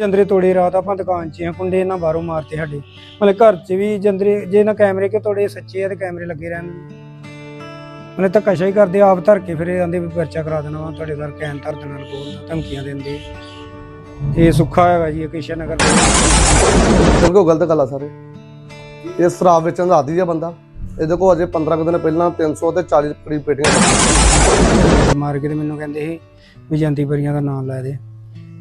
ਜੰਦਰੇ ਤੋੜੇ ਰਾਤ ਆਪਾਂ ਦੁਕਾਨ 'ਚ ਆ ਕੁੰਡੇ ਇਹਨਾਂ ਬਾਹਰੋਂ ਮਾਰਤੇ ਸਾਡੇ। ਮਤਲਬ ਘਰ 'ਚ ਵੀ ਜੰਦਰੇ ਜੇ ਨਾ ਕੈਮਰੇ ਕਿ ਤੋੜੇ ਸੱਚੇ ਆ ਤੇ ਕੈਮਰੇ ਲੱਗੇ ਰਹਿਣ। ਮਤਲਬ ਧੱਕਾਸ਼ਾਹੀ ਕਰਦੇ ਆਪ ਧਰ ਕੇ ਫਿਰ ਇਹ ਆਂਦੇ ਵੀ ਪਰਚਾ ਕਰਾ ਦੇਣਾ ਵਾ ਤੁਹਾਡੇ ਘਰ ਕੈਨ ਧਰ ਦੇਣਾ ਕੋਲ ਧਮਕੀਆਂ ਦਿੰਦੇ। ਇਹ ਸੁੱਖਾ ਹੈਗਾ ਜੀ ਇਹ ਕਿਸ਼ਨ ਨਗਰ ਦਾ। ਕਿਉਂਕਿ ਉਹ ਗਲਤ ਗੱਲ ਆ ਸਾਰੇ। ਇਹ ਸ਼ਰਾਬ ਵੇਚਣ ਦਾ ਆਦੀ ਆ ਬੰਦਾ। ਇਹਦੇ ਕੋਲ ਅਜੇ 15 ਕੁ ਦਿਨ ਪਹਿਲਾਂ 300 ਤੇ 40 ਕਰੀਬ ਪੇਟੀਆਂ। ਮਾਰ ਕੇ ਤੇ ਮੈਨੂੰ ਕਹਿੰਦੇ ਸੀ ਵੀ ਜੰਤੀ ਪਰੀਆਂ ਦਾ ਨਾਮ ਲੈ ਦੇ।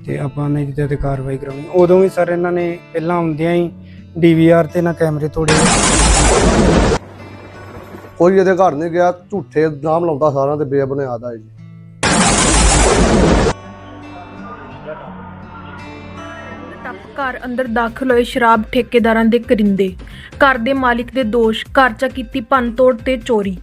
ਤੇ ਆਪਾਂ ਨਹੀਂ ਦਿੱਤੇ ਤੇ ਕਾਰਵਾਈ ਕਰਾਉਣੀ। ਉਦੋਂ ਵੀ ਸਰ ਇਹਨਾਂ ਨੇ ਪਹਿਲਾਂ ਆਉਂਦਿਆਂ ਹੀ ਡੀਵੀਆਰ ਤੇ ਨਾ ਕੈਮਰੇ ਤੋੜੇ। ਕੋਈ ਇਹਦੇ ਘਰ ਨਹੀਂ ਗਿਆ ਝੂਠੇ ਨਾਮ ਲਾਉਂਦਾ ਸਾਰਿਆਂ ਤੇ ਬੇਬੁਨਿਆਦ ਆ ਜੀ। ਘਰ ਅੰਦਰ ਦਾਖਲ ਹੋਏ ਸ਼ਰਾਬ ਠੇਕੇਦਾਰਾਂ ਦੇ ਕਰਿੰਦੇ। ਘਰ ਦੇ ਮਾਲਿਕ ਦੇ ਦੋਸ਼ ਘਰ 'ਚ ਕੀਤੀ ਭੰਨਤੋੜ ਤੇ ਚੋਰੀ।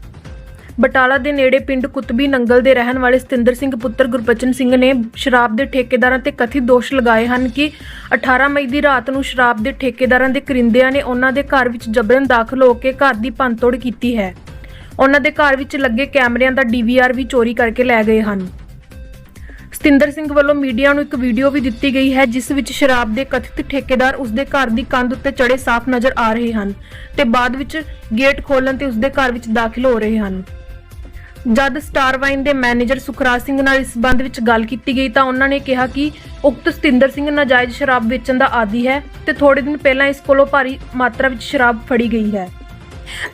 ਬਟਾਲਾ ਦੇ ਨੇੜੇ ਪਿੰਡ ਕੁਤਬੀ ਨੰਗਲ ਦੇ ਰਹਿਣ ਵਾਲੇ ਸਤਿੰਦਰ ਸਿੰਘ ਪੁੱਤਰ ਗੁਰਬਚਨ ਸਿੰਘ ਨੇ ਸ਼ਰਾਬ ਦੇ ਠੇਕੇਦਾਰਾਂ ਤੇ ਕਥਿਤ ਦੋਸ਼ ਲਗਾਏ ਹਨ ਕਿ 18 ਮਈ ਦੀ ਰਾਤ ਨੂੰ ਸ਼ਰਾਬ ਦੇ ਠੇਕੇਦਾਰਾਂ ਦੇ ਕਰਿੰਦਿਆਂ ਨੇ ਉਹਨਾਂ ਦੇ ਘਰ ਵਿੱਚ ਜਬਰਨ ਦਾਖਲ ਹੋ ਕੇ ਘਰ ਦੀ ਭੰਨਤੋੜ ਕੀਤੀ ਹੈ। ਉਹਨਾਂ ਦੇ ਘਰ ਵਿੱਚ ਲੱਗੇ ਕੈਮਰਿਆਂ ਦਾ ਡੀਵੀਆਰ ਵੀ ਚੋਰੀ ਕਰਕੇ ਲੈ ਗਏ ਹਨ। ਸਤਿੰਦਰ ਸਿੰਘ ਵੱਲੋਂ ਮੀਡੀਆ ਨੂੰ ਇੱਕ ਵੀਡੀਓ ਵੀ ਦਿੱਤੀ ਗਈ ਹੈ, ਜਿਸ ਵਿੱਚ ਸ਼ਰਾਬ ਦੇ ਕਥਿਤ ਠੇਕੇਦਾਰ ਉਸਦੇ ਘਰ ਦੀ ਕੰਧ ਉੱਤੇ ਚੜੇ ਸਾਫ਼ ਨਜ਼ਰ ਆ ਰਹੇ ਹਨ ਤੇ ਬਾਅਦ ਵਿੱਚ ਗੇਟ ਖੋਲਣ ਤੇ ਉਸਦੇ ਘਰ ਵਿੱਚ ਦਾਖਲ ਹੋ ਰਹੇ ਹਨ। ਜਦ ਸਟਾਰ ਵਾਈਨ ਦੇ ਮੈਨੇਜਰ ਸੁਖਰਾਜ ਸਿੰਘ ਨਾਲ ਇਸ ਸੰਬੰਧ ਵਿੱਚ ਗੱਲ ਕੀਤੀ ਗਈ ਤਾਂ ਉਹਨਾਂ ਨੇ ਕਿਹਾ ਕਿ ਉਕਤ ਸਤਿੰਦਰ ਸਿੰਘ ਨਾਜਾਇਜ਼ ਸ਼ਰਾਬ ਵੇਚਣ ਦਾ ਆਦੀ ਹੈ ਤੇ ਥੋੜੇ ਦਿਨ ਪਹਿਲਾਂ ਇਸ ਕੋਲੋਂ ਭਾਰੀ ਮਾਤਰਾ ਵਿੱਚ ਸ਼ਰਾਬ ਫੜੀ ਗਈ ਹੈ।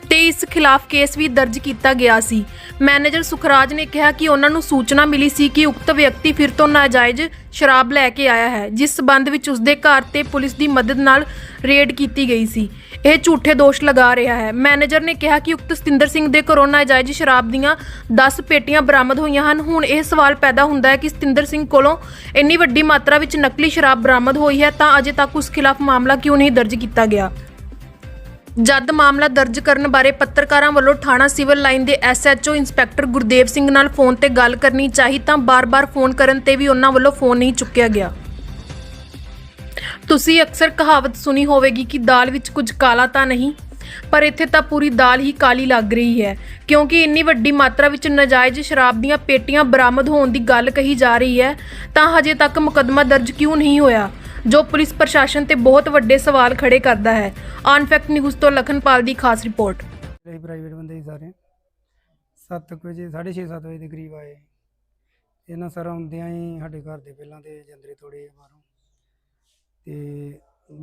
ਤੇ ਇਸ ਖਿਲਾਫ ਕੇਸ ਵੀ ਦਰਜ ਕੀਤਾ ਗਿਆ ਸੀ। ਮੈਨੇਜਰ ਸੁਖਰਾਜ ਨੇ ਕਿਹਾ ਕਿ ਉਹਨਾਂ ਨੂੰ ਸੂਚਨਾ ਮਿਲੀ ਸੀ ਕਿ ਉਕਤ ਵਿਅਕਤੀ ਫਿਰ ਤੋਂ ਨਾਜਾਇਜ਼ ਸ਼ਰਾਬ ਲੈ ਕੇ ਆਇਆ ਹੈ, ਜਿਸ ਸਬੰਧ ਵਿੱਚ ਉਸਦੇ ਘਰ ਤੇ ਪੁਲਿਸ ਦੀ ਮਦਦ ਨਾਲ ਰੇਡ ਕੀਤੀ ਗਈ ਸੀ। ਇਹ ਝੂਠੇ ਦੋਸ਼ ਲਗਾ ਰਿਹਾ ਹੈ। ਮੈਨੇਜਰ ਨੇ ਕਿਹਾ ਕਿ ਉਕਤ ਸਤਿੰਦਰ ਸਿੰਘ ਦੇ ਘਰੋਂ ਨਾਜਾਇਜ਼ ਸ਼ਰਾਬ ਦੀਆਂ 10 ਪੇਟੀਆਂ ਬਰਾਮਦ ਹੋਈਆਂ ਹਨ। ਹੁਣ ਇਹ ਸਵਾਲ ਪੈਦਾ ਹੁੰਦਾ ਹੈ ਕਿ ਸਤਿੰਦਰ ਸਿੰਘ ਕੋਲੋਂ ਇੰਨੀ ਵੱਡੀ ਮਾਤਰਾ ਵਿੱਚ ਨਕਲੀ ਸ਼ਰਾਬ ਬਰਾਮਦ ਹੋਈ ਹੈ ਤਾਂ ਅਜੇ ਤੱਕ ਉਸ ਖਿਲਾਫ ਮਾਮਲਾ ਕਿਉਂ ਨਹੀਂ ਦਰਜ ਕੀਤਾ ਗਿਆ? ਜਦ ਮਾਮਲਾ ਦਰਜ ਕਰਨ ਬਾਰੇ ਪੱਤਰਕਾਰਾਂ ਵੱਲੋਂ ਥਾਣਾ ਸਿਵਲ ਲਾਈਨ ਦੇ ਐਸਐਚਓ ਇੰਸਪੈਕਟਰ ਗੁਰਦੇਵ ਸਿੰਘ ਨਾਲ ਫੋਨ ਤੇ ਗੱਲ ਕਰਨੀ ਚਾਹੀ ਤਾਂ ਬਾਰ-ਬਾਰ ਫੋਨ ਕਰਨ ਤੇ ਵੀ ਉਹਨਾਂ ਵੱਲੋਂ ਫੋਨ ਨਹੀਂ ਚੁੱਕਿਆ ਗਿਆ। ਤੁਸੀਂ ਅਕਸਰ ਕਹਾਵਤ ਸੁਣੀ ਹੋਵੇਗੀ ਕਿ ਦਾਲ ਵਿੱਚ ਕੁਝ ਕਾਲਾ ਤਾਂ ਨਹੀਂ, ਪਰ ਇੱਥੇ ਤਾਂ ਪੂਰੀ ਦਾਲ ਹੀ ਕਾਲੀ ਲੱਗ ਰਹੀ ਹੈ, ਕਿਉਂਕਿ ਇੰਨੀ ਵੱਡੀ ਮਾਤਰਾ ਵਿੱਚ ਨਾਜਾਇਜ਼ ਸ਼ਰਾਬ ਦੀਆਂ ਪੇਟੀਆਂ ਬਰਾਮਦ ਹੋਣ ਦੀ ਗੱਲ ਕਹੀ ਜਾ ਰਹੀ ਹੈ, ਤਾਂ ਹਜੇ ਤੱਕ ਮੁਕੱਦਮਾ ਦਰਜ ਕਿਉਂ ਨਹੀਂ ਹੋਇਆ? ਜੋ ਪੁਲਿਸ ਪ੍ਰਸ਼ਾਸਨ ਤੇ ਬਹੁਤ ਵੱਡੇ ਸਵਾਲ ਖੜੇ ਕਰਦਾ ਹੈ। ਆਨਫੈਕਟ ਨਿਊਜ਼ ਤੋਂ ਲਖਨਪਾਲ ਦੀ ਖਾਸ ਰਿਪੋਰਟ। ਇਹ ਪ੍ਰਾਈਵੇਟ ਬੰਦੇ ਸੀ ਸਾਰੇ। 7 ਵਜੇ 6:30 7 ਵਜੇ ਦੇ ਕਰੀਬ ਆਏ। ਇਹਨਾਂ ਸਰ ਆਉਂਦਿਆਂ ਹੀ ਸਾਡੇ ਘਰ ਦੇ ਪਹਿਲਾਂ ਤੇ ਜੰਦਰੇ ਤੋੜੇ ਆ ਬਾਹਰੋਂ। ਤੇ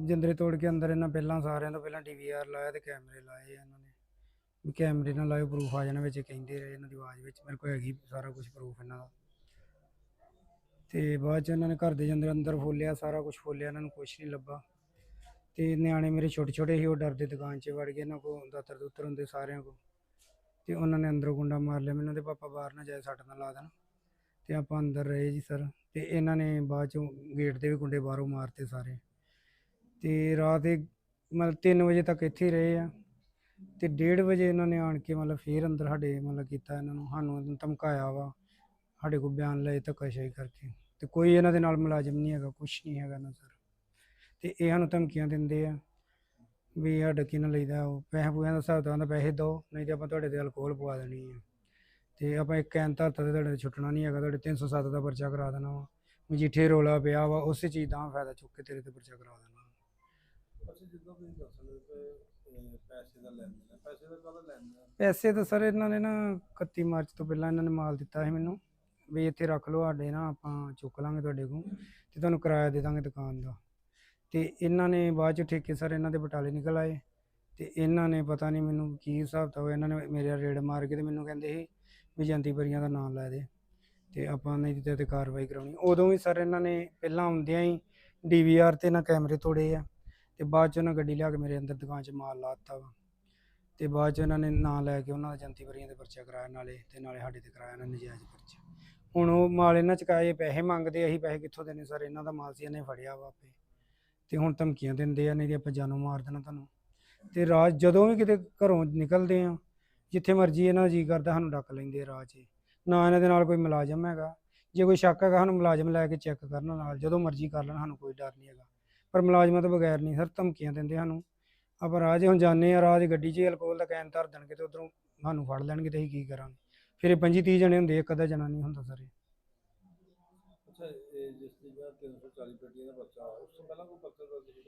ਜੰਦਰੇ ਤੋੜ ਕੇ ਅੰਦਰ ਇਹਨਾਂ ਪਹਿਲਾਂ ਸਾਰਿਆਂ ਤੋਂ ਪਹਿਲਾਂ ਡੀਵੀਆਰ ਲਾਇਆ ਤੇ ਕੈਮਰੇ ਲਾਏ ਆ ਇਹਨਾਂ ਨੇ। ਵੀ ਕੈਮਰੇ ਨਾਲ ਲਾਇਓ ਪ੍ਰੂਫ ਆ ਜਾਣਾ ਵਿੱਚ, ਕਹਿੰਦੇ ਰਹੇ ਇਹਨਾਂ ਦੀ ਆਵਾਜ਼ ਵਿੱਚ। ਮੇਰੇ ਕੋਲ ਹੈਗੀ ਸਾਰਾ ਕੁਝ ਪ੍ਰੂਫ ਇਹਨਾਂ ਦਾ। ਤੇ ਬਾਅਦ ਚ ਇਹਨਾਂ ਨੇ ਘਰ ਦੇ ਜੰਦਰ ਅੰਦਰ ਫੋਲਿਆ, ਸਾਰਾ ਕੁਝ ਫੋਲਿਆ, ਇਹਨਾਂ ਨੂੰ ਕੁਝ ਨਹੀਂ ਲੱਭਾ। ਤੇ ਨਿਆਣੇ ਮੇਰੇ ਛੋਟੇ ਛੋਟੇ ਸੀ, ਉਹ ਡਰਦੇ ਦੁਕਾਨ 'ਚ ਵੜ ਗਏ ਇਹਨਾਂ ਕੋ ਦਾਤਰ ਦੁੱਤਰ ਹੁੰਦੇ ਸਾਰਿਆਂ ਕੋ ਤੇ ਉਹਨਾਂ ਨੇ ਅੰਦਰੋਂ ਗੁੰਡਾ ਮਾਰ ਲਿਆ, ਮੈਨੂੰ ਤੇ ਪਾਪਾ ਬਾਹਰ ਨਾ ਜਾਏ, ਸੱਟ ਨਾ ਲਾ ਦੇਣ। ਤੇ ਆਪਾਂ ਅੰਦਰ ਰਹੇ ਜੀ ਸਰ, ਤੇ ਇਹਨਾਂ ਨੇ ਬਾਅਦ ਚੋਂ ਗੇਟ ਦੇ ਵੀ ਗੁੰਡੇ ਬਾਹਰੋਂ ਮਾਰਤੇ ਸਾਰੇ। ਤੇ ਰਾਤ ਦੇ ਮਤਲਬ 3 ਵਜੇ ਤੱਕ ਇੱਥੇ ਹੀ ਰਹੇ ਆ। ਤੇ 1:30 ਵਜੇ ਇਹਨਾਂ ਨੇ ਆਣ ਕੇ ਮਤਲਬ ਫੇਰ ਅੰਦਰ ਸਾਡੇ ਮਤਲਬ ਕੀਤਾ ਇਹਨਾਂ ਨੂੰ, ਸਾਨੂੰ ਧਮਕਾਇਆ ਵਾ। ਸਾਡੇ ਕੋਲ ਬਿਆਨ ਲਏ ਧੱਕਾਸ਼ਾਹੀ ਕਰਕੇ। ਤੇ ਕੋਈ ਇਹਨਾਂ ਦੇ ਨਾਲ ਮੁਲਾਜ਼ਮ ਨਹੀਂ ਹੈਗਾ ਕੁਛ ਨਹੀਂ ਹੈਗਾ ਨਾ ਸਰ ਤੇ ਇਹ ਸਾਨੂੰ ਧਮਕੀਆਂ ਦਿੰਦੇ ਆ ਵੀ ਸਾਡਾ ਕੀ ਨਾ ਲਈਦਾ ਉਹ ਪੈਸੇ ਪੂਸਿਆਂ ਦਾ ਹਿਸਾਬ ਤਾਂ ਪੈਸੇ ਦਿਓ ਨਹੀਂ ਤੇ ਆਪਾਂ ਤੁਹਾਡੇ ਤੇ ਅਲਕੋਹਲ ਪਵਾ ਦੇਣੀ ਹੈ ਤੇ ਆਪਾਂ ਇੱਕ ਐਨ ਧਰਤਾ ਤੇ ਤੁਹਾਡੇ ਛੁੱਟਣਾ ਨਹੀਂ ਹੈਗਾ ਤੁਹਾਡੇ 307 ਦਾ ਪਰਚਾ ਕਰਾ ਦੇਣਾ ਵਾ। ਮਜੀਠੇ ਰੋਲਾ ਪਿਆ ਵਾ ਉਸੇ ਚੀਜ਼ ਦਾ ਫਾਇਦਾ ਚੁੱਕ ਕੇ ਤੇਰੇ ਤੇ ਪਰਚਾ ਕਰਾ ਦੇਣਾ? ਪੈਸੇ ਤਾਂ ਸਰ ਇਹਨਾਂ ਨੇ ਨਾ 31 ਮਾਰਚ ਤੋਂ ਪਹਿਲਾਂ ਇਹਨਾਂ ਨੇ ਮਾਲ ਦਿੱਤਾ ਸੀ ਮੈਨੂੰ। ਵੀ ਇੱਥੇ ਰੱਖ ਲਓ, ਸਾਡੇ ਨਾ ਆਪਾਂ ਚੁੱਕ ਲਾਂਗੇ ਤੁਹਾਡੇ ਕੋਲ ਤੇ ਤੁਹਾਨੂੰ ਕਿਰਾਇਆ ਦੇ ਦਾਂਗੇ ਦੁਕਾਨ ਦਾ। ਤੇ ਇਹਨਾਂ ਨੇ ਬਾਅਦ ਚ ਠੇਕੇ ਸਰ ਇਹਨਾਂ ਦੇ ਬਟਾਲੇ ਨਿਕਲ ਆਏ ਤੇ ਇਹਨਾਂ ਨੇ ਪਤਾ ਨਹੀਂ ਮੈਨੂੰ ਕੀ ਹਿਸਾਬ ਤਾਂ ਹੋਇਆ, ਇਹਨਾਂ ਨੇ ਮੇਰੇ ਰੇਡ ਮਾਰ ਕੇ ਤੇ ਮੈਨੂੰ ਕਹਿੰਦੇ ਸੀ ਵੀ ਜੰਤੀ ਪਰੀਆਂ ਦਾ ਨਾਮ ਲੈ ਦੇ ਤੇ ਆਪਾਂ ਨਹੀਂ ਦਿੱਤੇ ਤੇ ਕਾਰਵਾਈ ਕਰਾਉਣੀ। ਉਦੋਂ ਵੀ ਸਰ ਇਹਨਾਂ ਨੇ ਪਹਿਲਾਂ ਆਉਂਦਿਆਂ ਹੀ ਡੀਵੀਆਰ ਤੇ ਨਾ ਕੈਮਰੇ ਤੋੜੇ ਆ ਤੇ ਬਾਅਦ ਚ ਉਹਨਾਂ ਗੱਡੀ ਲਿਆ ਕੇ ਮੇਰੇ ਅੰਦਰ ਦੁਕਾਨ 'ਚ ਮਾਲ ਲਾਤਾ ਵਾ। ਤੇ ਬਾਅਦ ਚ ਉਹਨਾਂ ਨੇ ਨਾਂ ਲੈ ਕੇ ਉਹਨਾਂ ਦਾ ਜੰਤੀ ਵਰੀਆਂ ਦੇ ਪਰਚਾ ਕਰਾਇਆ ਨਾਲੇ ਤੇ ਨਾਲੇ ਸਾਡੇ ਤੇ ਕਰਾਇਆ ਉਹਨਾਂ ਨੇ ਨਜਾਇਜ਼ ਪਰਚਾ। ਹੁਣ ਉਹ ਮਾਲ ਇਹਨਾਂ ਚ ਪੈਸੇ ਮੰਗਦੇ ਅਸੀਂ ਪੈਸੇ ਕਿੱਥੋਂ ਦੇਣੇ? ਸਰ, ਇਹਨਾਂ ਦਾ ਮਾਲ ਸੀ, ਇਹਨੇ ਫੜਿਆ ਵਾ ਆਪੇ। ਤੇ ਹੁਣ ਧਮਕੀਆਂ ਦਿੰਦੇ ਆ, ਨਹੀਂ ਤੇ ਆਪਾਂ ਜਾਨੋਂ ਮਾਰ ਦੇਣਾ ਤੁਹਾਨੂੰ। ਤੇ ਰਾਜ ਜਦੋਂ ਵੀ ਕਿਤੇ ਘਰੋਂ ਨਿਕਲਦੇ ਆ, ਜਿੱਥੇ ਮਰਜ਼ੀ ਇਹਨਾਂ ਦਾ ਜੀ ਕਰਦਾ, ਸਾਨੂੰ ਡੱਕ ਲੈਂਦੇ ਆ ਰਾਹ 'ਚ ਨਾ ਇਹਨਾਂ ਦੇ ਨਾਲ ਕੋਈ ਮੁਲਾਜ਼ਮ ਹੈਗਾ। ਜੇ ਕੋਈ ਸ਼ੱਕ ਹੈਗਾ, ਸਾਨੂੰ ਮੁਲਾਜ਼ਮ ਲੈ ਕੇ ਚੈੱਕ ਕਰਨ ਨਾਲ, ਜਦੋਂ ਮਰਜ਼ੀ ਕਰ ਲੈਣ, ਸਾਨੂੰ ਕੋਈ ਡਰ ਨਹੀਂ ਹੈਗਾ। ਪਰ ਮੁਲਾਜ਼ਮਾਂ ਤੋਂ ਬਗੈਰ ਨਹੀਂ, ਸਰ, ਧਮਕੀਆਂ ਦਿੰਦੇ ਸਾਨੂੰ। ਆਪਾਂ ਰਾਹ 'ਚ ਹੁਣ ਜਾਂਦੇ ਆ ਰਾਹ ਦੀ ਗੱਡੀ 'ਚ ਹੀ ਅਲਕੋਹਲ ਦਾ ਕੈਨ ਧਰ ਦੇਣਗੇ ਤੇ ਉਧਰੋਂ ਸਾਨੂੰ ਫੜ ਲੈਣਗੇ ਤੇ ਅਸੀਂ ਕੀ ਕਰਾਂਗੇ? ਫਿਰ ਇਹ 25 30 ਜਣੇ ਹੁੰਦੇ ਇੱਕ ਅੱਧਾ ਜਣਾ ਨਹੀਂ ਹੁੰਦਾ ਸਰ ਇਹ। ਅੱਛਾ ਇਹ ਜਿਸ ਦੀ ਗੱਲ 340 ਪੇਟੀਆਂ ਦਾ ਪਰਚਾ ਉਸ ਤੋਂ ਪਹਿਲਾਂ ਕੋਈ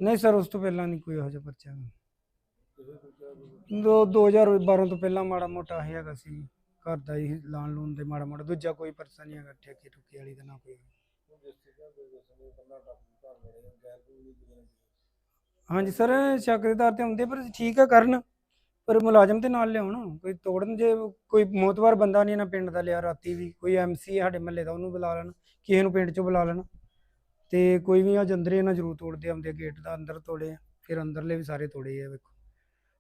ਨਹੀਂ ਸਰ ਉਸ ਤੋਂ ਪਹਿਲਾਂ ਨਹੀਂ ਕੋਈ ਇਹੋ ਜਿਹਾ ਪਰਚਾ। ਦਾ ਦੋ 2012 ਤੋਂ ਪਹਿਲਾਂ ਮਾੜਾ ਮੋਟਾ ਹੈਗਾ ਸੀ ਘਰ ਦਾ ਹੀ ਲਾਣ ਲੂਣ ਦੇ ਮਾੜਾ ਮੋਟਾ ਦੂਜਾ ਕੋਈ ਪਰਚਾ ਨਹੀਂ ਹੈਗਾ ਠੇਕੇ ਠੁਕੇ ਵਾਲੀ ਦਾ ਨਾ ਕੋਈ। ਹਾਂਜੀ ਸਰ ਸ਼ੱਕ ਦੇ ਤੇ ਹੁੰਦੇ ਪਰ ਠੀਕ ਆ ਕਰਨ। ਪਰ ਮੁਲਾਜ਼ਮ ਤੇ ਨਾਲ ਲਿਆਉਣ, ਕੋਈ ਤੋੜਨ ਜੇ ਕੋਈ ਮੋਤਵਾਰ ਬੰਦਾ ਨਹੀਂ ਨਾ ਪਿੰਡ ਦਾ ਲਿਆ ਰਾਤੀ ਵੀ, ਕੋਈ ਐਮਸੀ ਸਾਡੇ ਮਹੱਲੇ ਦਾ, ਉਹਨੂੰ ਬੁਲਾ ਲੈਣ, ਕਿਸੇ ਨੂੰ ਪਿੰਡ ਚੋਂ ਬੁਲਾ ਲੈਣ। ਤੇ ਕੋਈ ਵੀ ਆ ਜੰਦਰੇ ਨਾ ਜ਼ਰੂਰ ਤੋੜਦੇ ਆਉਂਦੇ ਗੇਟ ਦਾ, ਅੰਦਰ ਤੋੜੇ ਫਿਰ ਅੰਦਰਲੇ ਵੀ ਸਾਰੇ ਤੋੜੇ ਆ ਵੇਖੋ।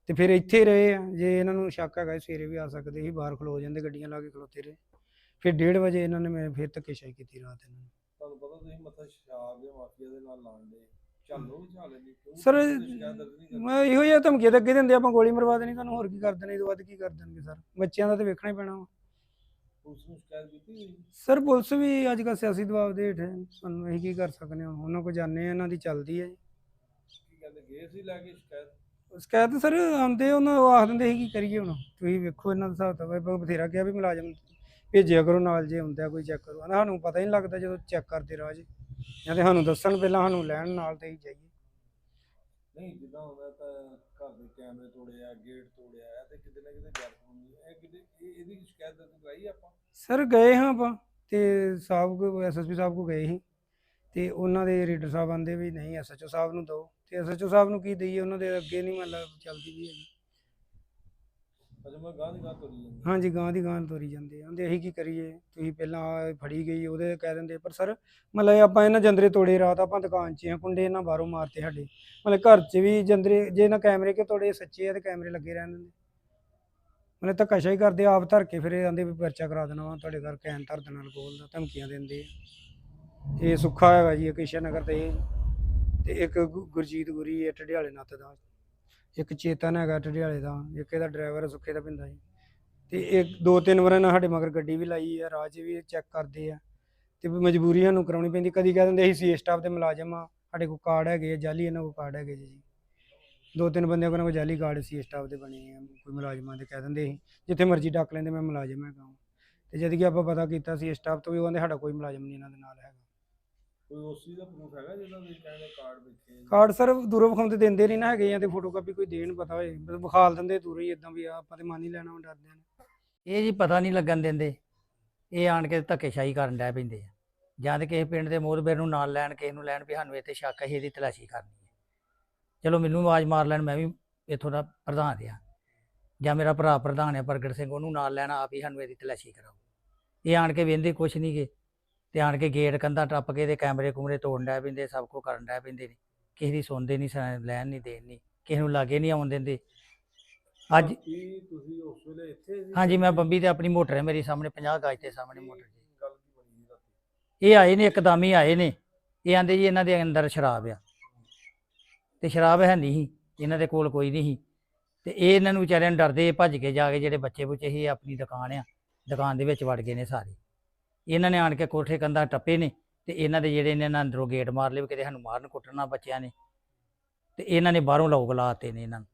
ਤੇ ਫਿਰ ਇੱਥੇ ਰਹੇ ਆ, ਜੇ ਇਹਨਾਂ ਨੂੰ ਸ਼ੱਕ ਹੈਗਾ ਸਵੇਰੇ ਵੀ ਆ ਸਕਦੇ ਸੀ, ਬਾਹਰ ਖਲੋ ਜਾਂਦੇ, ਗੱਡੀਆਂ ਲਾ ਕੇ ਖਲੋਤੇ ਰਹੇ। ਫਿਰ 1:30 ਵਜੇ ਇਹਨਾਂ ਨੇ ਮੈਂ ਫਿਰ ਧੱਕੇਸ਼ਾਹੀ ਕੀਤੀ ਰਾਤ ਇਹਨਾਂ ਨੂੰ। ਤੁਹਾਨੂੰ ਪਤਾ ਤੁਸੀਂ ਮੱਥਾ ਸ਼ਰਾਬ ਦੇ ਮਾਫੀਆ ਦੇ ਨਾਲ ਲਾਣ ਚੱਲੋ ਵੀ ਚੱਲ ਨਹੀਂ ਕਿਉਂ Sir, ਤੁਸੀਂ ਸ਼ਿਕਾਇਤ ਦਰਜ ਨਹੀਂ ਕਰਦੇ ਮੈਂ ਇਹੋ ਜਿਹਾ ਧਮਕੀਆਂ ਤਾਂ ਅੱਗੇ ਦਿੰਦੇ ਆਪਾਂ ਗੋਲੀ ਮਰਵਾ ਦੇਣੀ ਤੁਹਾਨੂੰ ਹੋਰ ਕੀ ਕਰ ਦੇਣੇ ਇਹ ਤੋਂ ਵੱਧ ਕੀ ਕਰ ਦੇਣਗੇ ਸਰ? ਬੱਚਿਆਂ ਦਾ ਤੇ ਵੇਖਣਾ ਹੀ ਪੈਣਾ ਵਾ। ਪੁਲਿਸ ਨੂੰ ਸ਼ਿਕਾਇਤ ਕੀਤੀ ਹੋਈ? ਸਰ ਪੁਲਿਸ ਵੀ ਅੱਜ ਕੱਲ੍ਹ ਸਿਆਸੀ ਦਬਾਅ ਦੇ ਹੇਠ ਹੈ ਸਾਨੂੰ ਅਸੀਂ ਕੀ ਕਰ ਸਕਦੇ ਹਾਂ ਉਹਨਾਂ ਕੋਲ ਜਾਂਦੇ ਇਹਨਾਂ ਦੀ ਚੱਲਦੀ ਹੈ ਕੀ ਕਹਿੰਦੇ ਗਏ ਸੀ ਲੈ ਕੇ ਸ਼ਿਕਾਇਤ? ਸ਼ਿਕਾਇਤ ਸਰ ਆਉਂਦੇ ਉਹਨਾਂ ਉਹ ਆਖ ਦਿੰਦੇ ਸੀ ਕੀ ਕਰੀਏ ਹੁਣ? ਤੁਸੀਂ ਵੇਖੋ ਇਹਨਾਂ ਦਾ ਹਿਸਾਬ ਤਾਂ ਬ- ਬਥੇਰਾ ਕਿਹਾ ਵੀ ਮੁਲਾਜ਼ਮ ਭੇਜਿਆ ਕਰੋ ਨਾਲ ਜੇ ਹੁੰਦਾ ਕੋਈ ਚੈੱਕ ਕਰੋ। ਸਾਨੂੰ ਪਤਾ ਹੀ ਨਹੀਂ ਲੱਗਦਾ ਜਦੋਂ ਚੈੱਕ ਕਰਦੇ ਰਾਹ 'ਚ। ਜਾਂ ਤੇ ਸਾਨੂੰ ਦੱਸਣ ਪਹਿਲਾਂ ਸਾਨੂੰ ਲੈਣ ਨਾਲ ਤੇ ਹੀ ਜਾਈਏ। ਨਹੀਂ ਜਿੱਦਾਂ ਹੁੰਦਾ ਤਾਂ ਘਰ ਦੇ ਕੈਮਰੇ ਤੋੜੇ ਆ ਗੇਟ ਤੋੜਿਆ ਹੈ ਤੇ ਕਿਤੇ ਨਾ ਕਿਤੇ ਗੈਰ ਕਾਨੂੰਨੀ ਇਹ ਕਿਤੇ ਇਹ- ਇਹਦੀ ਸ਼ਿਕਾਇਤ ਦਰਜ ਕਰਾਈ ਆਪਾਂ? ਸਰ ਗਏ ਹਾਂ ਆਪਾਂ ਤੇ ਸਾਹਿਬ ਕੋ ਐਸਐਸਪੀ ਸਾਹਿਬ ਕੋ ਗਏ ਸੀ। ਤੇ ਉਹਨਾਂ ਦੇ ਰੀਡਰ ਸਾਹਿਬ ਆਂਦੇ ਵੀ ਨਹੀਂ ਐਸਐਚਓ ਸਾਹਿਬ ਨੂੰ ਦਿਓ। ਤੇ ਐਸਐਚਓ ਸਾਹਿਬ ਨੂੰ ਕੀ ਦਈਏ? ਉਹਨਾਂ ਦੇ ਅੱਗੇ ਨਹੀਂ ਮਤਲਬ ਚੱਲਦੀ ਵੀ ਹੈਗੀ। ਅਜੇ ਮੈਂ ਗਾਂ ਦੀ ਗਾਂ ਤੋਰੀ ਜਾਂਦੀ ਹਾਂਜੀ ਗਾਂ ਦੀ ਗਾਂ ਤੋਰੀ ਜਾਂਦੇ ਆਂਦੇ ਅਸੀਂ ਕੀ ਕਰੀਏ? ਤੁਸੀਂ ਪਹਿਲਾਂ ਆਹ ਫੜੀ ਗਈ, ਉਹਦੇ ਕਹਿ ਦਿੰਦੇ, ਪਰ ਸਰ, ਮਤਲਬ ਆਪਾਂ ਇਹਨਾਂ ਜੰਦਰੇ ਤੋੜੇ ਰਾਤ, ਆਪਾਂ ਦੁਕਾਨ 'ਚ ਆ, ਕੁੰਡੇ ਇਹਨਾਂ ਬਾਹਰੋਂ ਮਾਰਤੇ ਸਾਡੇ। ਮਤਲਬ ਘਰ 'ਚ ਵੀ ਜੰਦਰੇ, ਜੇ ਇਹਨਾਂ ਕੈਮਰੇ ਕਿ ਤੋੜੇ ਸੱਚੇ ਆ ਤੇ ਕੈਮਰੇ ਲੱਗੇ ਰਹਿਣ ਦਿੰਦੇ। ਮਤਲਬ ਧੱਕਾਸ਼ਾਹੀ ਕਰਦੇ ਆਪ ਧਰ ਕੇ ਫਿਰ ਇਹ ਆਂਦੇ ਵੀ ਪਰਚਾ ਕਰਾ ਦੇਣਾ ਵਾ, ਤੁਹਾਡੇ ਘਰ ਕੈਨ ਧਰ ਦੇਣਾ ਅਲਕੋਹਲ ਦਾ, ਧਮਕੀਆਂ ਦਿੰਦੇ ਆ। ਇਹ ਸੁੱਖਾ ਹੈਗਾ ਜੀ, ਇਹ ਕਿਸ਼ਨ ਨਗਰ ਤੇ ਇਹ ਤੇ ਇੱਕ ਗੁ- ਗੁਰਜੀਤ ਗੁਰੀ ਹੈ ਢਡਿਆਲੇ ਨੱਤ ਦਾ। ਇੱਕ ਚੇਤਨ ਹੈਗਾ ਢਡਿਆਲੇ ਦਾ, ਇੱਕ ਇਹਦਾ ਡਰਾਈਵਰ ਸੁੱਖੇ ਦਾ ਪਿੰਦਾ ਜੀ। ਤੇ ਇਹ ਦੋ, ਤਿੰਨ ਵਾਰ ਇਹਨਾਂ ਸਾਡੇ ਮਗਰ ਗੱਡੀ ਵੀ ਲਾਈ ਆ, ਰਾਹ 'ਚ ਵੀ ਚੈੱਕ ਕਰਦੇ ਆ। ਤੇ ਵੀ ਮਜਬੂਰੀ ਸਾਨੂੰ ਕਰਾਉਣੀ ਪੈਂਦੀ, ਕਦੀ ਕਹਿ ਦਿੰਦੇ ਅਸੀਂ ਸੀ ਸਟਾਫ ਦੇ ਮੁਲਾਜ਼ਮ ਆ, ਸਾਡੇ ਕੋਲ ਕਾਰਡ ਹੈਗੇ ਆ, ਜਾਲੀ ਇਹਨਾਂ ਕੋਲ ਕਾਰਡ ਹੈਗੇ ਜੀ। ਜੀ ਦੋ, ਤਿੰਨ ਬੰਦਿਆਂ ਕੋਲ ਜਾਲੀ ਕਾਰਡ ਸੀ ਸਟਾਫ ਦੇ ਬਣੇ ਆ, ਕੋਈ ਮੁਲਾਜ਼ਮਾਂ ਦੇ ਕਹਿ ਦਿੰਦੇ ਸੀ। ਜਿੱਥੇ ਮਰਜ਼ੀ ਡੱਕ ਲੈਂਦੇ, ਮੈਂ ਮੁਲਾਜ਼ਮ ਹੈਗਾ ਵਾਂ। ਤੇ ਜਦ ਕਿ ਆਪਾਂ ਪਤਾ ਕੀਤਾ ਸੀ ਸਟਾਫ ਤੋਂ ਵੀ ਉਹ ਕਹਿੰਦੇ ਸਾਡਾ ਕੋਈ ਮੁਲਾਜ਼ਮ ਨਹੀਂ ਇਹਨਾਂ ਦੇ ਨਾਲ ਹੈਗਾ। ਕੋਈ ਉਸ ਚੀਜ਼ ਦਾ ਪ੍ਰੂਫ ਹੈਗਾ ਜਿਹਦਾ ਤੁਸੀਂ ਕਹਿੰਦੇ ਕਾਰਡ ਵੇਖੇ ਕਾਰਡ ਸਰ ਦੂਰੋਂ ਵਿਖਾਉਂਦੇ ਦਿੰਦੇ ਨਹੀਂ ਨਾ ਹੈਗੇ ਜਾਂ ਤੇ ਫੋਟੋਕਾਪੀ ਕੋਈ ਦੇਣ ਪਤਾ ਹੋਏ। ਬਸ ਵਿਖਾਲ ਦਿੰਦੇ ਦੂਰੋਂ ਹੀ ਇਦਾਂ ਵੀ ਆ ਆਪਾਂ ਤੇ ਮੰਨ ਹੀ ਲੈਣਾ ਵਾ ਡਰਦੇ ਨੇ। ਇਹ ਜੀ ਪਤਾ ਨਹੀਂ ਲੱਗਣ ਦਿੰਦੇ। ਇਹ ਆਣ ਕੇ ਧੱਕੇਸ਼ਾਹੀ ਕਰਨ ਡੈ ਪੈਂਦੇ ਆ। ਜਾਂ ਤੇ ਕਿਸੇ ਪਿੰਡ ਦੇ ਮੋਹਰਬੇਰ ਨੂੰ ਨਾਲ ਲੈਣ ਕਿਸੇ ਨੂੰ ਲੈਣ ਵੀ ਸਾਨੂੰ ਇੱਥੇ ਸ਼ੱਕ ਹੈ ਇਹਦੀ ਤਲਾਸ਼ੀ ਕਰਨੀ ਹੈ ਚਲੋ ਮੈਨੂੰ ਆਵਾਜ਼ ਮਾਰ ਲੈਣ ਮੈਂ ਵੀ ਇੱਥੋਂ ਦਾ ਪ੍ਰਧਾਨ ਆ ਜਾਂ ਮੇਰਾ ਭਰਾ ਪ੍ਰਧਾਨ ਹੈ ਪ੍ਰਗਟ ਸਿੰਘ ਉਹਨੂੰ ਨਾਲ ਲੈਣਾ ਆਪ ਹੀ ਸਾਨੂੰ ਇਹਦੀ ਤਲਾਸ਼ੀ ਕਰਾਓ। ਇਹ ਆਣ ਕੇ ਵੇਂਦੇ ਕੁਛ ਨਹੀਂ ਗੇ। ਤੇ ਆਣ ਕੇ ਗੇਟ ਕੰਧਾਂ ਟੱਪ ਕੇ ਤੇ ਕੈਮਰੇ ਕੁਮਰੇ ਤੋੜਨ ਡੈ ਪੈਂਦੇ ਸਭ ਕੁਝ ਕਰਨ ਡੈ ਪੈਂਦੇ ਨੇ। ਕਿਸੇ ਦੀ ਸੁਣਦੇ ਨਹੀਂ ਲੈਣ ਨਹੀਂ ਦੇਣ ਨਹੀਂ ਕਿਸੇ ਨੂੰ ਲਾਗੇ ਨਹੀਂ ਆਉਣ ਦਿੰਦੇ। ਅੱਜ ਕੀ ਤੁਸੀਂ ਉਸ ਵੇਲੇ ਇੱਥੇ ਸੀ? ਹਾਂਜੀ ਮੈਂ ਬੰਬੀ ਤੇ ਆਪਣੀ ਮੋਟਰ ਹੈ ਮੇਰੀ ਸਾਹਮਣੇ 50 ਗਜ ਦੇ ਸਾਹਮਣੇ ਮੋਟਰ ਜੀ। ਗੱਲ ਕੀ ਬਣੀ ਸੀ ਰਾਤੀ? ਇਹ ਆਏ ਨੇ ਇੱਕਦਮ ਹੀ ਆਏ ਨੇ। ਇਹ ਆਂਦੇ ਜੀ ਇਹਨਾਂ ਦੇ ਅੰਦਰ ਸ਼ਰਾਬ ਆ। ਤੇ ਸ਼ਰਾਬ ਹੈ ਨਹੀਂ ਸੀ ਇਹਨਾਂ ਦੇ ਕੋਲ ਕੋਈ ਨਹੀਂ ਸੀ। ਤੇ ਇਹ ਇਹਨਾਂ ਨੂੰ ਵਿਚਾਰਿਆਂ ਨੂੰ ਡਰਦੇ ਭੱਜ ਕੇ ਜਾ ਕੇ ਜਿਹੜੇ ਬੱਚੇ ਬੁੱਚੇ ਸੀ ਆਪਣੀ ਦੁਕਾਨ ਆ। ਦੁਕਾਨ ਦੇ ਵਿੱਚ ਵੜ ਗਏ ਨੇ ਸਾਰੇ। ਇਹਨਾਂ ਨੇ ਆਣ ਕੇ ਕੋਠੇ ਕੰਧਾਂ ਟੱਪੇ ਨੇ ਤੇ ਇਹਨਾਂ ਦੇ ਜਿਹੜੇ ਨੇ ਇਹਨਾਂ ਅੰਦਰੋਂ ਗੇਟ ਮਾਰ ਲਏ ਵੀ ਕਿਤੇ ਸਾਨੂੰ ਮਾਰਨ ਕੁੱਟਣਾ ਬੱਚਿਆਂ ਨੇ। ਤੇ ਇਹਨਾਂ ਨੇ ਬਾਹਰੋਂ ਲੋਕ ਲਾਤੇ ਨੇ ਇਹਨਾਂ ਨੂੰ।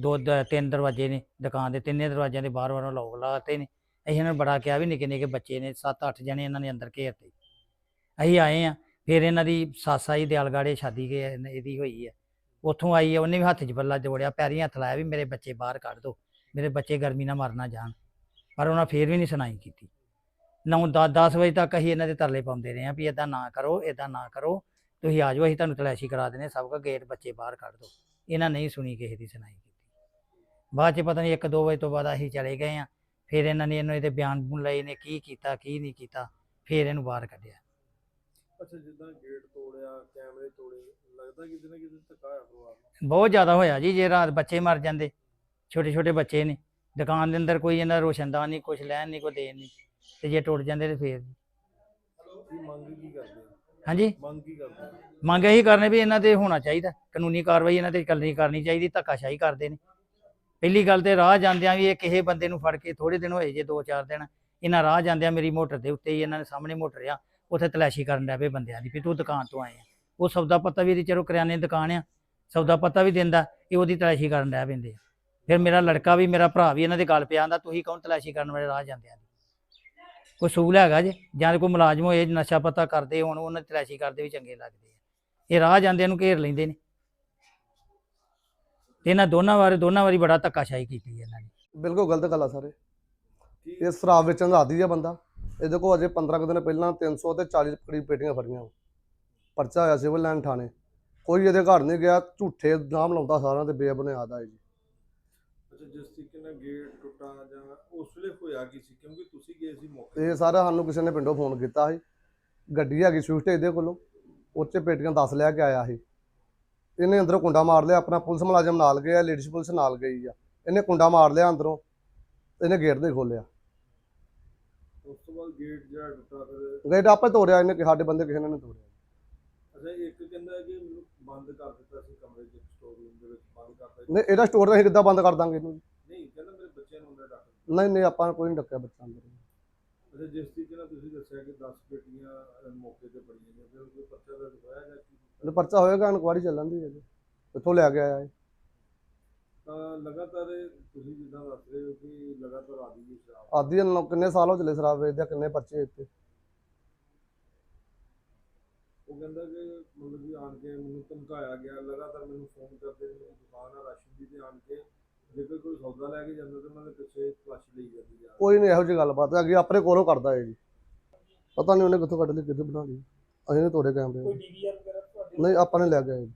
ਦੋ ਦ- ਤਿੰਨ ਦਰਵਾਜ਼ੇ ਨੇ, ਦੁਕਾਨ ਦੇ ਤਿੰਨੇ ਦਰਵਾਜ਼ਿਆਂ ਦੇ ਬਾਹਰ ਬਾਹਰੋਂ ਲੋਕ ਲਾਤੇ ਨੇ। ਅਸੀਂ ਇਹਨਾਂ ਨੂੰ ਬੜਾ ਕਿਹਾ ਵੀ ਨਿੱਕੇ ਨਿੱਕੇ ਬੱਚੇ ਨੇ 7-8 ਜਣੇ ਇਹਨਾਂ ਨੇ ਅੰਦਰ ਘੇਰਤੇ ਅਸੀਂ ਆਏ ਆ ਫਿਰ ਇਹਨਾਂ ਦੀ ਸੱਸ ਆਈ ਦਿਆਲਗਾੜੇ ਸ਼ਾਦੀ ਕੇ ਇਹਦੀ ਹੋਈ ਹੈ ਉੱਥੋਂ ਆਈ ਹੈ ਉਹਨੇ ਵੀ ਹੱਥ 'ਚ ਬੱਲਾ ਜੋੜਿਆ, ਪੈਰੀ ਹੱਥ ਲਾਇਆ ਵੀ ਮੇਰੇ ਬੱਚੇ ਬਾਹਰ ਕੱਢ ਦਿਓ ਮੇਰੇ ਬੱਚੇ ਗਰਮੀ ਨਾਲ ਮਰ ਨਾ ਜਾਣ। ਪਰ ਉਹਨਾਂ ਫੇਰ ਵੀ ਨਹੀਂ ਸੁਣਾਈ ਕੀਤੀ। ਨੌ 10 ਵਜੇ ਤੱਕ ਅਸੀਂ ਇਹਨਾਂ ਦੇ ਤਰਲੇ ਪਾਉਂਦੇ ਰਹੇ ਆ ਵੀ ਇਦਾਂ ਨਾ ਕਰੋ ਇਦਾਂ ਨਾ ਕਰੋ। ਤੁਸੀਂ ਆ ਜਾਓ ਅਸੀਂ ਤੁਹਾਨੂੰ ਤਲਾਸ਼ੀ ਕਰਾ ਦਿੰਦੇ ਸਭ ਕਾ ਗੇਟ ਬੱਚੇ ਬਾਹਰ ਕੱਢ ਦਿਓ ਇਹਨਾਂ ਨਹੀਂ ਸੁਣੀ ਕਿਸੇ ਦੀ ਸੁਣਾਈ ਕੀਤੀ। ਬਾਅਦ ਚ ਪਤਾ ਨਹੀਂ 1-2 ਵਜੇ ਤੋਂ ਬਾਅਦ ਅਸੀਂ ਚਲੇ ਗਏ ਆ ਫਿਰ ਇਹਨਾਂ ਨੇ ਇਹਨੂੰ ਇਹਦੇ ਬਿਆਨ ਲਏ ਨੇ ਕੀ ਕੀਤਾ ਕੀ ਨਹੀਂ ਕੀਤਾ ਫਿਰ ਇਹਨੂੰ ਬਾਹਰ ਕੱਢਿਆ। ਅੱਛਾ ਜਿੱਦਾਂ ਗੇਟ ਤੋੜਿਆ ਕੈਮਰੇ ਤੋੜੇ ਲੱਗਦਾ ਕਿਤੇ ਨਾ ਕਿਤੇ ਧੱਕਾ ਹੋਇਆ ਪਰਿਵਾਰ ਨੂੰ ਬਹੁਤ ਜ਼ਿਆਦਾ ਹੋਇਆ ਜੀ ਜੇ ਰਾਤ ਬੱਚੇ ਮਰ ਜਾਂਦੇ ਛੋਟੇ ਛੋਟੇ ਬੱਚੇ ਨੇ ਦੁਕਾਨ ਦੇ ਅੰਦਰ ਕੋਈ ਇਹਨਾਂ ਦਾ ਰੋਸ਼ਨਦਾਨ ਨਹੀਂ ਕੁਝ ਲੈਣ ਨਹੀਂ ਕੋਈ ਦੇਣ ਨਹੀਂ। ਤੇ ਜੇ ਟੁੱਟ ਜਾਂਦੇ ਤੇ ਫੇਰ ਕੀ ਮੰਗ ਕੀ ਕਰਦੇ ਆ? ਹਾਂਜੀ? ਮੰਗ ਕੀ ਕਰਦੇ ਆ? ਮੰਗ ਇਹੀ ਕਰਨੇ ਵੀ ਇਹਨਾਂ ਤੇ ਹੋਣਾ ਚਾਹੀਦਾ। ਕਾਨੂੰਨੀ ਕਾਰਵਾਈ ਇਹਨਾਂ ਤੇ ਕਰਨੀ ਕਰਨੀ ਚਾਹੀਦੀ ਧੱਕਾਸ਼ਾਹੀ ਕਰਦੇ ਨੇ। ਪਹਿਲੀ ਗੱਲ ਤੇ ਰਾਹ ਜਾਂਦਿਆਂ ਵੀ ਇਹ ਕਿਸੇ ਬੰਦੇ ਨੂੰ ਫੜ ਕੇ ਥੋੜੇ ਦਿਨ ਹੋਏ ਜੇ 2-4 ਦਿਨ ਇਹਨਾਂ ਰਾਹ ਜਾਂਦਿਆਂ ਮੇਰੀ ਮੋਟਰ ਦੇ ਉੱਤੇ ਹੀ ਇਹਨਾਂ ਨੇ ਸਾਹਮਣੇ ਮੋਟਰ ਆ ਉੱਥੇ ਤਲਾਸ਼ੀ ਕਰਨ ਲੱਗ ਪਏ ਬੰਦਿਆਂ ਦੀ ਵੀ ਤੂੰ ਦੁਕਾਨ ਤੋਂ ਆਏ ਆ। ਉਹ ਸੌਦਾ ਪੱਤਾ ਵੀ ਇਹਦੀ ਚਲੋ ਕਰਿਆਨੇ ਦੀ ਦੁਕਾਨ ਆ ਸੌਦਾ ਪੱਤਾ ਵੀ ਦਿੰਦਾ ਇਹ ਉਹਦੀ ਤਲਾਸ਼ੀ ਕਰਨ ਲੱਗ ਪੈਂਦੇ ਆ। ਫਿਰ ਮੇਰਾ ਲੜਕਾ ਵੀ ਮੇਰਾ ਭਰਾ ਵੀ ਇਹਨਾਂ ਦੇ ਗੱਲ ਪਿਆ ਆਂਦਾ ਤੁਸੀਂ ਕੌਣ ਤਲਾਸ਼ੀ ਕਰਨ ਵਾਲੇ? ਰਾਹ ਜਾਂਦੇ ਆ ਕੋਈ ਸੂਲ ਹੈਗਾ ਜੇ ਜਾਂ ਕੋਈ ਮੁਲਾਜ਼ਮ ਹੋਏ ਨਸ਼ਾ ਪਤਾ ਕਰਦੇ ਹੋਣ ਉਹਨਾਂ ਦੀ ਤਲਾਸ਼ੀ ਕਰਦੇ ਵੀ ਚੰਗੇ ਲੱਗਦੇ ਆ। ਇਹ ਰਾਹ ਜਾਂਦਿਆਂ ਨੂੰ ਘੇਰ ਲੈਂਦੇ ਨੇ। ਤੇ ਇਹਨਾਂ ਦੋਨਾਂ ਵਾਰੇ ਦੋਨਾਂ ਵਾਰੀ ਬੜਾ ਧੱਕਾਸ਼ਾਹੀ ਕੀਤੀ ਇਹਨਾਂ ਨੇ। ਬਿਲਕੁਲ ਗਲਤ ਗੱਲ ਆ ਸਰ। ਇਹ। ਸ਼ਰਾਬ ਵੇਚਣ ਆਦੀ ਆ ਬੰਦਾ। ਇਹਦੇ ਕੋਲ ਅਜੇ 15 ਕੁ ਦਿਨ ਪਹਿਲਾਂ 300 ਤੇ 40 ਕਰੀਬ ਪੇਟੀਆਂ ਫੜੀਆਂ ਪਰਚਾ ਹੋਇਆ ਸਿਵਲ ਲਾਈਨ ਥਾਣੇ। ਕੋਈ ਇਹਦੇ ਘਰ ਨਹੀਂ ਗਿਆ ਝੂਠੇ ਨਾਮ ਲਾਉਂਦਾ ਸਾਰਿਆਂ ਤੇ ਬੇਬੁਨਿਆਦ ਆ ਜੀ। ਅੱਛਾ ਜਿਸ ਤਰੀਕੇ ਨਾਲ ਗੇਟ ਟੁੱਟਾ ਜਾਂ ਉਸ ਵੇਲੇ ਹੋਇਆ ਕੀ ਸੀ? ਕਿਉਂਕਿ ਤੁਸੀਂ ਗਏ ਸੀ ਮੌਕੇ ਤੇ। ਇਹ ਸਾਰਾ ਸਾਨੂੰ ਕਿਸੇ ਨੇ ਪਿੰਡੋਂ ਫੋਨ ਕੀਤਾ ਸੀ। ਗੱਡੀ ਹੈਗੀ ਸਵਿਫਟ ਇਹਦੇ ਕੋਲੋਂ। ਉਹ 'ਚ ਪੇਟੀਆਂ 10 ਲੈ ਕੇ ਆਇਆ ਸੀ। ਇਹਨੇ ਅੰਦਰੋਂ ਕੁੰਡਾ ਮਾਰ ਲਿਆ ਆਪਣਾ ਪੁਲਿਸ ਮੁਲਾਜ਼ਮ ਨਾਲ ਗਿਆ ਲੇਡੀਜ਼ ਪੁਲਿਸ ਨਾਲ ਗਈ ਆ। ਇਹਨੇ ਕੁੰਡਾ ਮਾਰ ਲਿਆ ਅੰਦਰੋਂ ਇਹਨੇ ਗੇਟ ਨਹੀਂ ਖੋਲਿਆ ਉਸ ਤੋਂ ਬਾਅਦ ਗੇਟ ਜਿਹੜਾ ਟੁੱਟਾ ਫਿਰ ਗੇਟ ਆਪੇ ਤੋੜਿਆ ਇਹਨੇ ਕਿ ਸਾਡੇ ਬੰਦੇ ਕਿਸੇ ਨੇ ਨਹੀਂ ਤੋੜਿਆ। ਅੱਛਾ ਇੱਕ ਕਹਿੰਦਾ ਕਿ ਮੈਨੂੰ ਬੰਦ ਕਰ ਦਿੱਤਾ ਸੀ ਕਮਰੇ 'ਚ ਸਟੋਰ ਰੂਮ ਦੇ ਵਿੱਚ ਬੰਦ ਕਰਤਾ। ਨਹੀਂ ਇਹਦਾ ਸਟੋਰ ਤਾਂ ਅਸੀਂ ਕਿੱਦਾਂ ਬੰਦ ਕਰ ਦਾਂਗੇ ਇਹਨੂੰ ਨਹੀਂ ਕਹਿੰਦਾ ਮੇਰੇ ਬੱਚਿਆਂ ਨੂੰ ਅੰਦਰ ਡੱਕ ਨਹੀਂ ਨਹੀਂ ਆਪਾਂ ਕੋਈ ਨਹੀਂ ਡੱਕਿਆ ਬੱਚਾ ਅੰਦਰ ਅੱਛਾ ਜਿਸ ਤਰੀਕੇ ਨਾਲ ਤੁਸੀਂ ਦੱਸਿਆ ਕਿ 10 ਪੇਟੀਆਂ ਅਹ, ਮੌਕੇ ਤੇ ਪੜੀਆਂ ਨੇ ਫਿਰ ਕੋਈ ਪਰਚਾ ਦਰਜ ਹੋਇਆ ਜਾਂ ਕੀ? ਤੇ ਪਰਚਾ ਹੋਏਗਾ ਇਨਕੁਆਰੀ ਚੱਲਣ ਦੀ ਹੈ ਜੀ ਕਿੱਥੋਂ ਲੈ ਕੇ ਆਇਆ ਇਹ? ਤਾਂ ਲਗਾਤਾਰ ਇਹ ਤੁਸੀਂ ਜਿੱਦਾਂ ਦੱਸ ਰਹੇ ਹੋ ਕਿ ਲਗਾਤਾਰ ਆਦੀ ਦੀ ਸ਼ਰਾਬ ਆਦੀ ਨੂੰ ਕਿੰਨੇ ਸਾਲ ਹੋ ਚਲੇ ਸ਼ਰਾਬ ਵੇਚਦੇ ਆ, ਕਿੰਨੇ ਪਰਚੇ ਇੱਥੇ ਉਹ ਕਹਿੰਦਾ ਕਿ ਮਤਲਬ ਕਿ ਆਣ ਕੇ ਮੈਨੂੰ ਧਮਕਾਇਆ ਗਿਆ ਲਗਾਤਾਰ ਮੈਨੂੰ ਫੋਨ ਕਰਦੇ ਨੇ ਮੇਰੀ ਦੁਕਾਨ ਆ ਰਾਸ਼ਨ ਦੀ ਤੇ ਆਣ ਕੇ। ਕੋਈ ਸੌਦਾ ਲੈ ਕੇ ਜਾਂਦਾ ਤਾਂ ਉਹਨਾਂ ਦੇ ਪਿੱਛੇ ਤਲਾਸ਼ੀ ਲਈ ਜਾਂਦੀ ਆ ਕੋਈ ਨਹੀਂ ਇਹੋ ਜਿਹੀ ਗੱਲਬਾਤ ਹੈਗੀ ਆਪਣੇ ਕੋਲੋਂ ਕਰਦਾ ਹੈ ਜੀ। ਪਤਾ ਨਹੀਂ ਉਹਨੇ ਕਿੱਥੋਂ ਕੱਢ ਲਈ ਕਿੱਥੇ ਬਣਾ ਲਈ। ਅਸੀਂ ਨੇ ਤੋੜੇ ਕੈਮਰੇ। ਨਹੀਂ ਆਪਾਂ ਨੇ ਲੈ ਗਿਆ ਜੀ